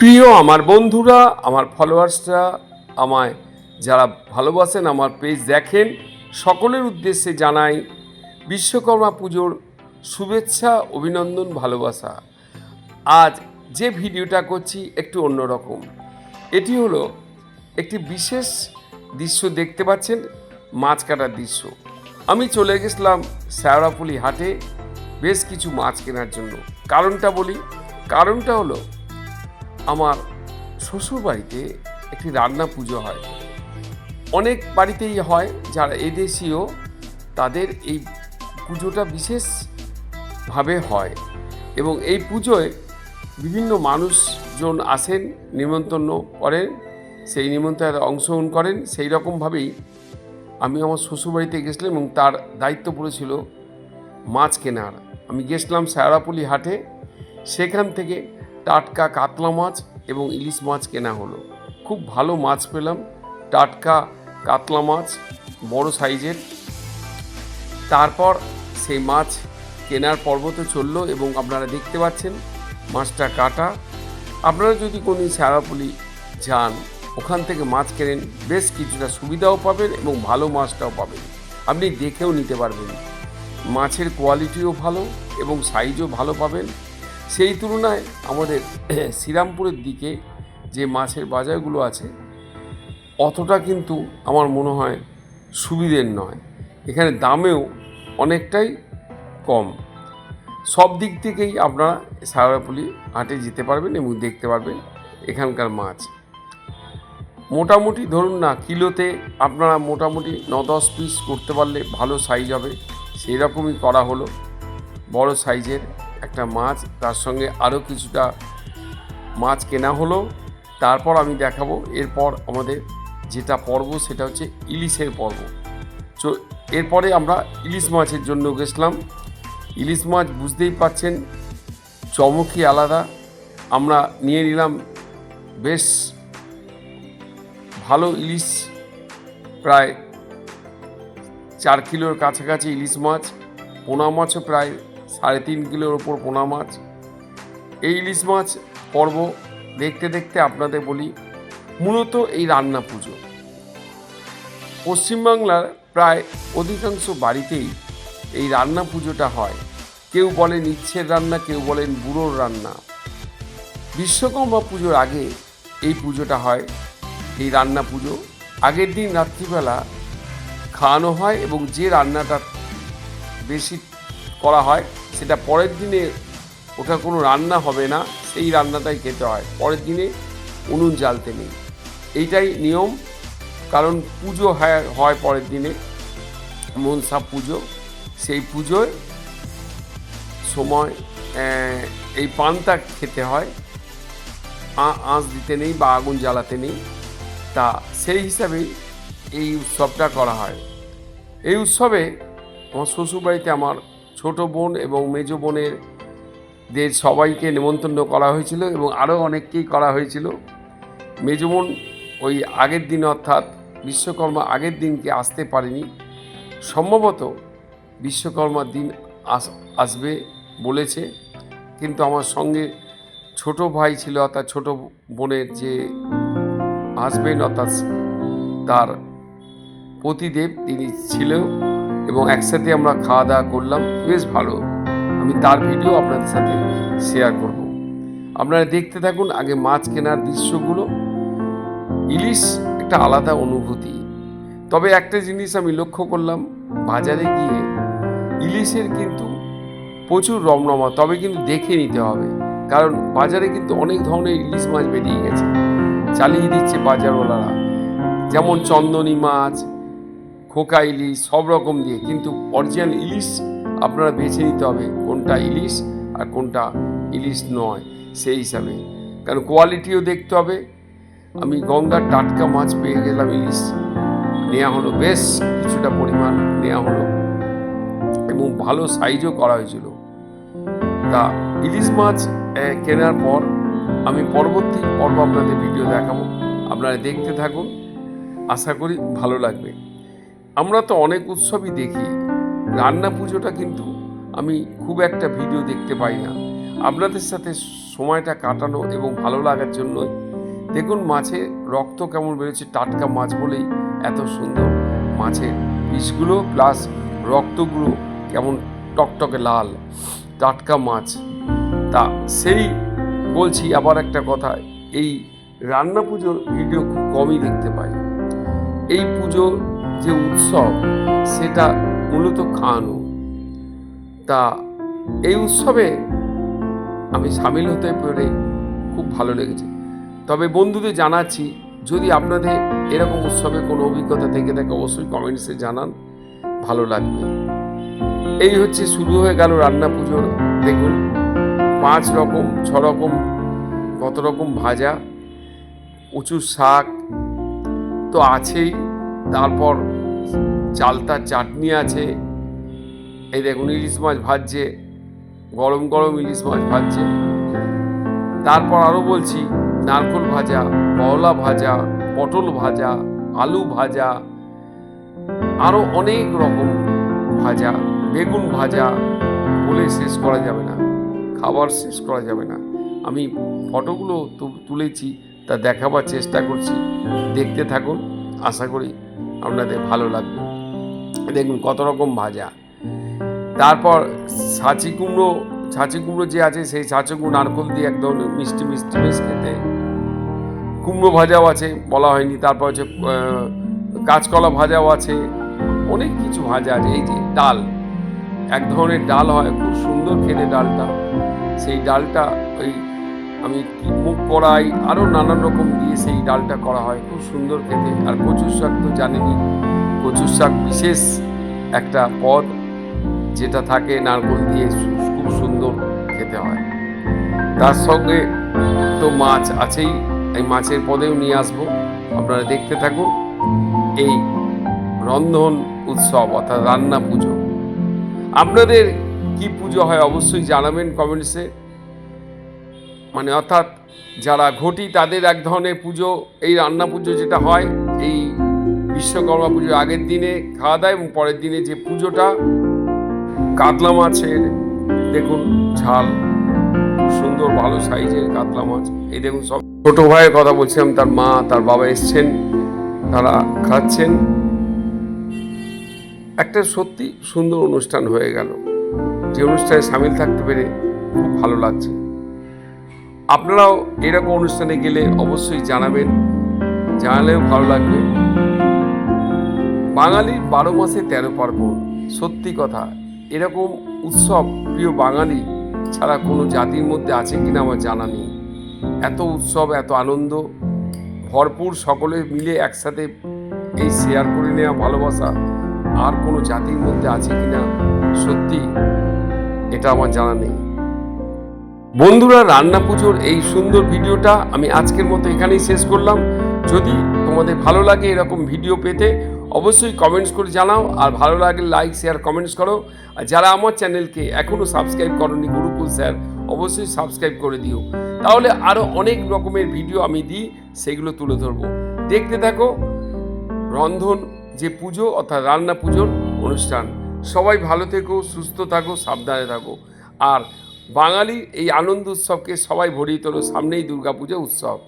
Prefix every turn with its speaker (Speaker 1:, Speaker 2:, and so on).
Speaker 1: প্রিয় আমার বন্ধুরা, আমার ফলোয়ার্সরা আমায় যারা ভালোবাসেন আমার পেজ দেখেন, সকলের উদ্দেশ্যে জানাই বিশ্বকর্মা পুজোর শুভেচ্ছা, অভিনন্দন, ভালোবাসা। আজ যে ভিডিওটা করছি একটু অন্যরকম। এটি হলো একটি বিশেষ দৃশ্য দেখতে পাচ্ছেন মাছ কাটার দৃশ্য। আমি চলে গেছিলাম শ্যাওড়াপুলি হাটে বেশ কিছু মাছ কেনার জন্য। কারণটা বলি, কারণটা হলো আমার শ্বশুর বাড়িতে একটি রান্না পুজো হয়। অনেক বাড়িতেই হয় যারা এদেশীয়, তাদের এই পুজোটা বিশেষভাবে হয় এবং এই পুজোয় বিভিন্ন মানুষজন আসেন, নিমন্ত্রণ করেন, সেই নিমন্ত্রণে অংশগ্রহণ করেন। সেই রকমভাবেই আমি আমার শ্বশুরবাড়িতে গেছিলাম এবং তার দায়িত্ব পড়েছিল মাছ কেনার। আমি গেছিলাম সায়রাপুলি হাটে। সেখান থেকে টাটকা কাতলা মাছ এবং ইলিশ মাছ কেনা হলো। খুব ভালো মাছ পেলাম, টাটকা কাতলা মাছ, বড় সাইজের। তারপর সেই মাছ কেনার পর্ব তো চলল এবং আপনারা দেখতে পাচ্ছেন মাছটা কাটা। আপনারা যদি কোনো শ্যারাপুলি যান, ওখান থেকে মাছ কেনেন, বেশ কিছুটা সুবিধাও পাবেন এবং ভালো মাছটাও পাবেন। আপনি দেখেও নিতে পারবেন। মাছের কোয়ালিটিও ভালো এবং সাইজও ভালো পাবেন। সেই তুলনায় আমাদের শ্রীরামপুরের দিকে যে মাছের বাজারগুলো আছে, অতটা কিন্তু আমার মনে হয় সুবিধের নয়। এখানে দামেও অনেকটাই কম। সব দিক থেকেই আপনারা সারাপুলি হাটে যেতে পারবেন এবং দেখতে পারবেন এখানকার মাছ। মোটামুটি ধরুন না, কিলোতে আপনারা মোটামুটি ন দশ পিস করতে পারলে ভালো সাইজ হবে সেই রকমই করা হলো, বড় সাইজের একটা মাছ, তার সঙ্গে আরও কিছুটা মাছ কেনা হলো। তারপর আমি দেখাবো। এরপর আমাদের যেটা পর্ব, সেটা হচ্ছে ইলিশের পর্ব। তো এরপরে আমরা ইলিশ মাছের জন্য গেছিলাম। ইলিশ মাছ বুঝতেই পাচ্ছেন, চমকই আলাদা। আমরা নিয়ে নিলাম বেশ ভালো ইলিশ, প্রায় চার কিলোর কাছাকাছি ইলিশ মাছ। পোনা মাছও প্রায় সাড়ে তিন কিলোর ওপর পোনা মাছ। এই ইলিশ মাছ পর্ব দেখতে দেখতে আপনাদের বলি, মূলত এই রান্না পুজো। পশ্চিমবাংলার প্রায় অধিকাংশ বাড়িতেই এই রান্না পুজোটা হয়। কেউ বলেন ইচ্ছের রান্না, কেউ বলেন বুড়োর রান্না। বিশ্বকর্মা পুজোর আগে এই পুজোটা হয়। এই রান্না পুজো আগের দিন রাত্রিবেলা খাওয়ানো হয় এবং যে রান্নাটা বেশি করা হয়, সেটা পরের দিনে ওটা কোনো রান্না হবে না, সেই রান্নাটাই খেতে হয়। পরের দিনে উনুন জ্বালতে নেই। এইটাই নিয়ম, কারণ পুজো হয় হয় পরের দিনে। মনসা পুজো, সেই পুজোয় সময় এই পান্তা খেতে হয়। আঁচ দিতে নেই বা আগুন জ্বালাতে নেই। তা সেই হিসাবেই এই উৎসবটা করা হয়। এই উৎসবে আমার শ্বশুরবাড়িতে আমার ছোট বোন এবং মেজ বোনের দের সবাইকে নেমন্তন্ন করা হয়েছিল এবং আরও অনেককেই করা হয়েছিল। মেজ বোন ওই আগের দিন অর্থাৎ বিশ্বকর্মা আগের দিনকে আসতে পারেনি। সম্ভবত বিশ্বকর্মার দিন আস, আসবে বলেছে। কিন্তু আমার সঙ্গে ছোট ভাই ছিল অর্থাৎ ছোট বোনের যে হাজবেন্ড অর্থাৎ তার পতিদেব, তিনি ছিল। এবং একসাথে আমরা খাওয়া দাওয়া করলাম, বেশ ভালো। আমি তার ভিডিও আপনাদের সাথে শেয়ার করব। আপনারা দেখতে থাকুন আগে মাছ কেনার দৃশ্যগুলো। ইলিশ একটা আলাদা অনুভূতি। তবে একটা জিনিস আমি লক্ষ্য করলাম, বাজারে গিয়ে ইলিশের কিন্তু প্রচুর রমরমা তবে কিন্তু দেখে নিতে হবে। কারণ বাজারে কিন্তু অনেক ধরনের ইলিশ মাছ বেরিয়ে গেছে। চালিয়ে দিচ্ছে বাজারওয়ালারা। যেমন চন্দনী মাছ খোকা ইলিশ সব রকম দিয়ে। কিন্তু অরিজিনাল ইলিশ আপনারা বেছে নিতে হবে, কোনটা ইলিশ আর কোনটা ইলিশ নয়, সেই হিসাবে। কারণ কোয়ালিটিও দেখতে হবে। আমি গঙ্গার টাটকা মাছ পেয়ে গেলাম ইলিশ। নেওয়া হলো বেশ কিছুটা পরিমাণ নেওয়া হলো। এবং ভালো সাইজও করা হয়েছিল। তা ইলিশ মাছ কেনার পর আমি পরবর্তী পর্ব আপনাদের ভিডিও দেখাবো। আপনারা দেখতে থাকুন। আশা করি ভালো লাগবে। আমরা তো অনেক উৎসবই দেখি। রান্না পুজোটা কিন্তু আমি খুব একটা ভিডিও দেখতে পাই না। আপনাদের সাথে সময়টা কাটানো এবং ভালো লাগার জন্যই। দেখুন মাছে রক্ত কেমন বেরোচ্ছে, টাটকা মাছ বলেই এত সুন্দর মাছের পিসগুলো প্লাস রক্তগুলো কেমন টকটকে লাল, টাটকা মাছ। তা সেই বলছি আবার একটা কথা, এই রান্না পুজোর ভিডিও খুব কমই দেখতে পাই। এই পুজোর যে উৎসব, সেটা মূলত খাওয়ানো তা এই উৎসবে আমি সামিল হতে পেরে খুব ভালো লেগেছে। তবে বন্ধুদের জানাচ্ছি, যদি আপনাদের এরকম উৎসবে কোনো অভিজ্ঞতা থেকে থাকে, অবশ্যই কমেন্টসে জানান, ভালো লাগবে। এই হচ্ছে শুরু হয়ে গেল রান্না পুজোর, দেখুন, পাঁচ রকম, ছ রকম, কত রকম ভাজা উঁচু শাক, তো আছেই। তারপর চালতার চাটনি আছে। এই দেখুন, ইলিশ মাছ ভাজছে, গরম গরম ইলিশ মাছ ভাজছে। তারপর আরও বলছি, নারকোল ভাজা, করলা ভাজা, পটল ভাজা, আলু ভাজা আরও অনেক রকম ভাজা, বেগুন ভাজা বলে শেষ করা যাবে না, খাবার শেষ করা যাবে না। আমি ফটোগুলো তুলেছি, তা দেখাবার চেষ্টা করছি, দেখতে থাকুন। আশা করি আপনাদের ভালো লাগবে। দেখুন কত রকম ভাজা। তারপর ছাঁচি কুমড়ো ছাঁচি কুমড়ো যে আছে সেই ছাঁচি কুমড়ো নারকল দিয়ে একদম মিষ্টি মিষ্টি বেশ খেতে। কুমড়ো ভাজাও আছে, বলা হয়নি। তারপর হচ্ছে কাঁচকলা ভাজাও আছে। অনেক কিছু ভাজা আছে। এই যে ডাল, এক ধরনের ডাল হয়, খুব সুন্দর খেতে ডালটা। সেই ডালটা ওই আমি মুখ কড়াই আরও নানান রকম দিয়ে সেই ডালটা করা হয়। খুব সুন্দর খেতে। আর কচুর শাক তো জানেনই। কচুর শাক বিশেষ একটা পদ যেটা থাকে নারকল দিয়ে খুব সুন্দর খেতে হয়। তার সঙ্গে তো মাছ আছেই। এই মাছের পদেও নিয়ে আসব। আপনারা দেখতে থাকুন এই রন্ধন উৎসব অর্থাৎ রান্না পুজো। আপনাদের কি পুজো হয় অবশ্যই জানাবেন কমেন্টসে। মানে অর্থাৎ যারা ঘটি তাদের এক ধরনের পুজো, এই রান্না পুজো যেটা হয়, এই বিশ্বকর্মা পুজোর আগের দিনে খাওয়া দাওয়া এবং পরের দিনে যে পুজোটা, কাতলা মাছের, দেখুন ঝাল সুন্দর ভালো সাইজের কাতলা মাছ। এই দেখুন সব ছোট ভাইয়ের কথা বলছিলাম, তার মা, তার বাবা এসছেন, তারা খাচ্ছেন। একটা সত্যি সুন্দর অনুষ্ঠান হয়ে গেল। যে অনুষ্ঠানে সামিল থাকতে পেরে খুব ভালো লাগছে। আপনারাও এরকম অনুষ্ঠানে গেলে অবশ্যই জানাবেন, জানালেও ভালো লাগবে। বাঙালির বারো মাসে তেরো পার্বণ সত্যি কথা, এরকম উৎসব প্রিয় বাঙালি ছাড়া কোনো জাতির মধ্যে আছে কিনা আমার জানা নেই। এত উৎসব, এত আনন্দ, ভরপুর সকলে মিলে একসাথে এই শেয়ার করে নেওয়া ভালোবাসা আর কোনো জাতির মধ্যে আছে কিনা সত্যি এটা আমার জানা নেই। বন্ধুরা, রান্না পুজোর এই সুন্দর ভিডিওটা আমি আজকের মতো এখানেই শেষ করলাম। যদি তোমাদের ভালো লাগে এরকম ভিডিও পেতে, অবশ্যই কমেন্টস করে জানাও, আর ভালো লাগলে লাইক শেয়ার কমেন্টস করো। আর যারা আমার চ্যানেলকে এখনও সাবস্ক্রাইব করনি, গুরুকুল স্যার অবশ্যই সাবস্ক্রাইব করে দিও। তাহলে আরও অনেক রকমের ভিডিও আমি দিই, সেগুলো তুলে ধরবো। দেখতে থাকো, রন্ধন যে পুজো, অর্থাৎ রান্না পুজোর অনুষ্ঠান। সবাই ভালো থেকো, সুস্থ থাকো, সাবধানে থাকো। আর বাঙালির এই আনন্দ উৎসবকে সবাই ভরিয়ে তোলো সামনেই দুর্গাপুজো উৎসব।